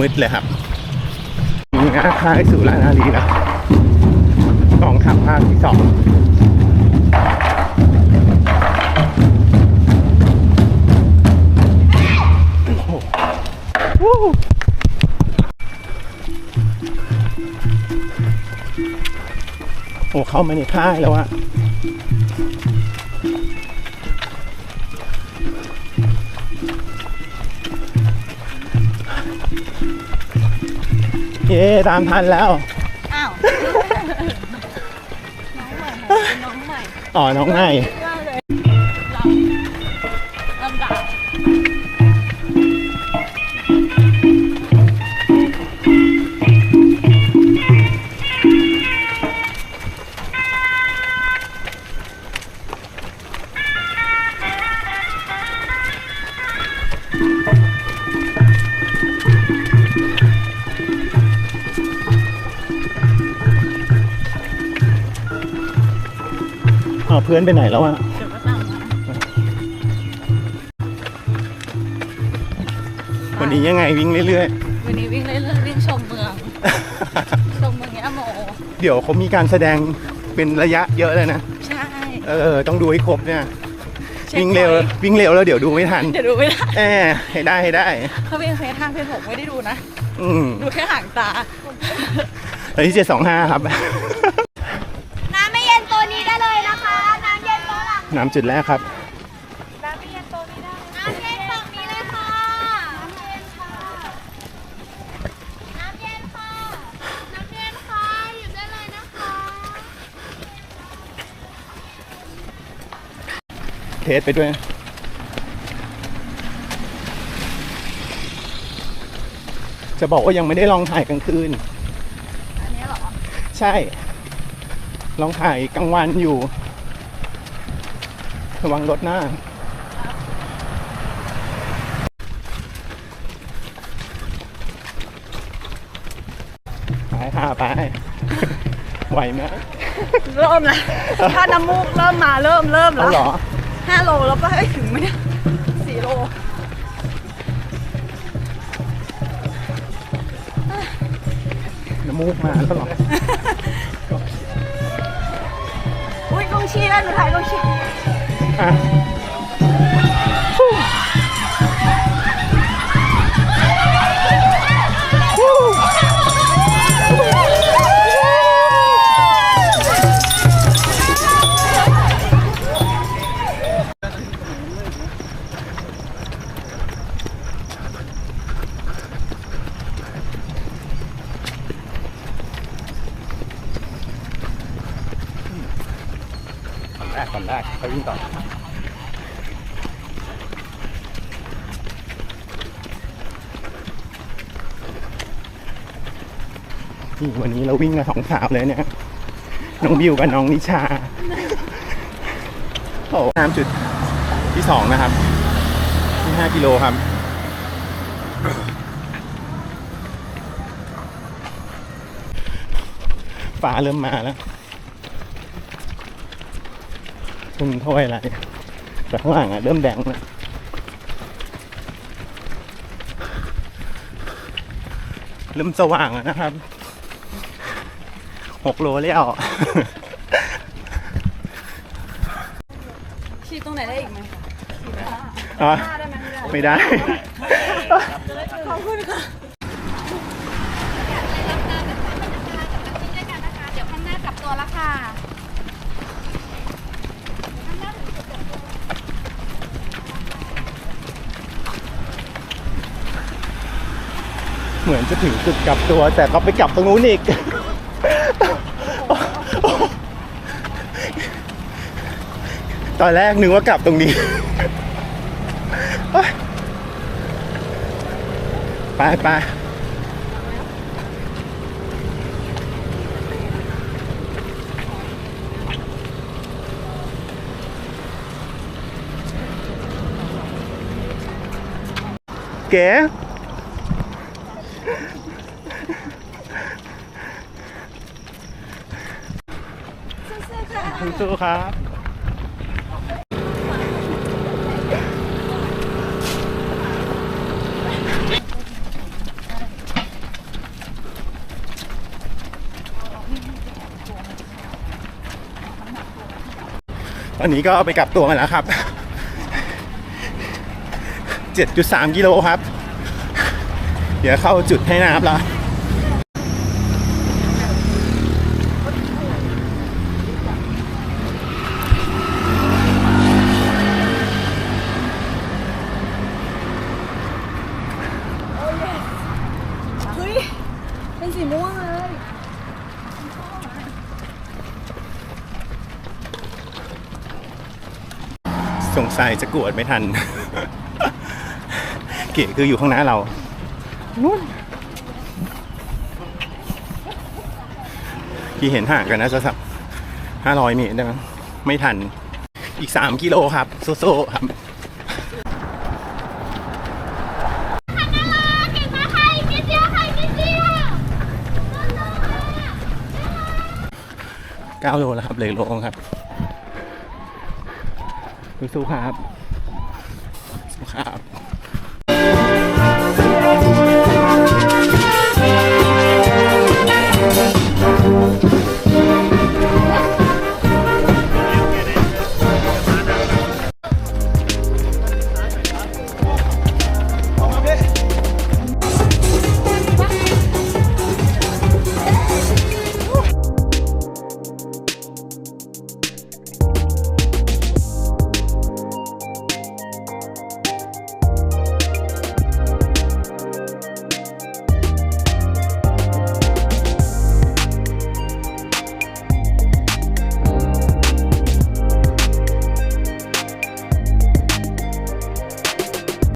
มืดเลยครับงาค่ายสุรานารีนะกองทัพภาคที่สองโอ้โหวู้โอ้เข้ามาในค่ายแล้วอะ เย้ตามทันแล้ว อ้าว น้องใหม่ อ๋อ น้องง่ายน้องใหม่ อ๋อเพื่อนไปไหนแล้วอะเดี๋ยวก็ตามมาวันนี้ยังไงวิ่งเรื่อยวันนี้วิ่งเรื่อยๆวิ่งชมเมือง ๆ ชมเมืองยะโมเดี๋ยวเขามีการแสดงเป็นระยะเยอะเลยนะ ใช่เออ ต้องดูให้ครบเนี่ย ช็ควิ่งเร็วพอยต์วิ่งเร็วแล้วเดี๋ยวดูไม่ทัน เดี๋ยวดูไม่ได้แอบให้ได้ให้ได้ เขาวิ่งเฟซทางเฟซหกไม่ได้ดูนะ อืมดูแค่ห่างตา อันที่เจ็ดสองห้าครับ น้ำไม่เย็นตัวนี้ได้เลยนะคะ น้ำเย็ นตัวหลังน้ำจุดแรกครับน้ำไม่เย็นตัวนี้ได้น้ำเย็นฝั่งนี้เลยค่ะ น้ำเย็นค่ะ น้ำเย็นค่ะ น้ำเย็นค่ะ อยู่ได้เลยนะคะ เทสไปด้วยจะบอกว่ายังไม่ได้ลองถ่ายกลางคืน อันนี้เหรอ ใช่ ลองถ่ายกลางวันอยู่ ระวังรถหน้า ไปค่ะไป ไหวไหมเริ่มแล้วถ้าน้ำมูกเริ่มมาเริ่มเริ่มแล้เอาวเหรอ ห้าโลแล้วป่ะเอ้ยถึงไหมเนี่ยสี่โลน้ำมูกมาแล้วเหรอ อุ้ยกองเชียร์หนูถ่ายกองเชียร์ อ่ ก่อนแรกก่อนแรกเขาวิ่งต่อนี่วันนี้เราวิ่งกับสองสาวเลยเนี่ย น้องบิวกับน้องนิชา โอ้น้ำจุดที่สองนะครับ ที่ห้ากิโลครับฟ้าเริ่มมาแล้ว คุณถ้วยอะไรแต่ข้างหลังอะเริ่มแดงแล้วเริ่มสว่างแล้วนะครับหกโลแล้วฉีดตรงไหนได้อีกไหมอ๋อไม่ได้ ขอบคุณค่ะเดี๋ยวข้างหน้ากลับตัวแล้วค่ะ มือนจะถึงจุดกลับตัว แต่ก็ไปกลับตรงนู้นอีก ตอนแรกนึกว่ากลับตรงนี้ ไปไปเก๋ สู้ครับตอนนี้ก็เอาไปกลับตัวมาแล้วครับ 7.3 กิโลครับ เดี๋ยวเข้าจุดให้น้ำแล้ว สงสัยจะกวดไม่ทัน เก๋คืออยู่ข้างหน้าเรานู่นที่เห็นห่างกันนะจะสักห้าร้อยเมตรได้มั้งไม่ทันอีกสามกิโลครับ โซ่ๆครับเก่งมากค่ะอีกนิดเดียวค่ะอีกนิดเดียวเก้าโลแล้วครับเหลืออกโลครับ สู้ๆครับสู้ครับ